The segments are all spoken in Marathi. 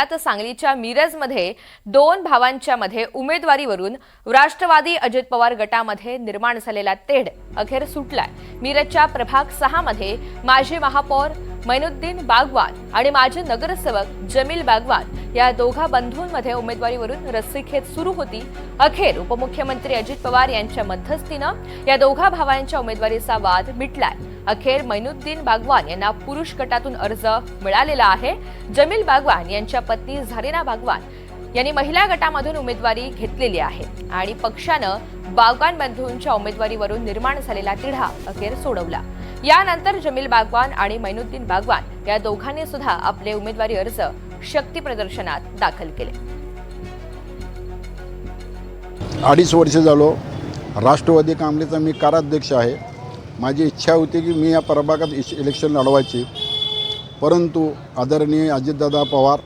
आता सांगलीच्या मिरजमध्ये दोन भावांच्या मध्ये उमेदवारीवरून राष्ट्रवादी अजित पवार गटामध्ये निर्माण झालेला तेढ अखेर सुटलाय. मिरजच्या प्रभाग सहा मध्ये माजी महापौर मैनुद्दीन बागवान आणि माजी नगरसेवक जमील बागवान या दोघा बंधूंमध्ये उमेदवारीवरून रस्सीखेच सुरू होती. अखेर उपमुख्यमंत्री अजित पवार यांच्या मध्यस्थीनं या दोघा भावांच्या उमेदवारीचा वाद मिटलाय. अखेर मैनुद्दीन बागवान यांना पुरुष गटातून अर्ज मिळालेला आहे. जमील बागवान यांच्या पत्नी झारीना बागवान यांनी महिला गटामधून उमेदवारी घेतलेली आहे आणि पक्षानं बागवान बंधूंच्या उमेदवारीवरून निर्माण झालेला तिढा अखेर सोडवला. यानंतर जमील बागवान आणि मैनुद्दीन बागवान या दोघांनी सुद्धा आपले उमेदवारी अर्ज शक्ती प्रदर्शनात दाखल केले. अडीच वर्ष झालो. राष्ट्रवादी काँग्रेसचा मी काराध्यक्ष आहे. माझी इच्छा होती की मी या प्रभागात इश इलेक्शन लढवायची. परंतु आदरणीय अजितदादा पवार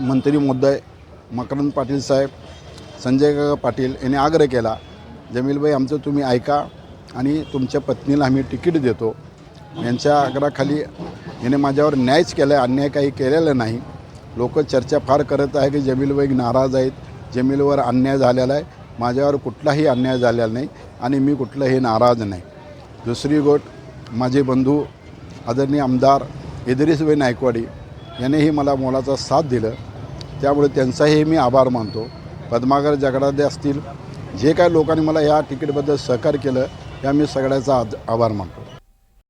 मंत्री मुद्दे मकरंद पाटील साहेब संजय काका पाटील यांनी आग्रह केला जमीलबाई आमचं तुम्ही ऐका आणि तुमच्या पत्नीला आम्ही तिकीट देतो. यांच्या आग्रहाखाली याने माझ्यावर न्यायच केला आहे अन्याय काही केलेला नाही. लोक चर्चा फार करत आहे की जमीलबाई नाराज आहेत. जमीलवर अन्याय झालेला आहे. माझ्यावर कुठलाही अन्याय झालेला नाही आणि मी कुठलंही नाराज नाही. दुसरी गोट माझे बंधू आदरणीय आमदार इदरीसबाई नायकवाडी यानेही मला मोलाचा साथ दिलं. त्यामुळे त्यांचाही मी आभार मानतो. पद्माकर जगडादे असतील जे काय लोकांनी मला या तिकीटबद्दल सहकार्य केलं या मी सगळ्याचा आद आभार मानतो.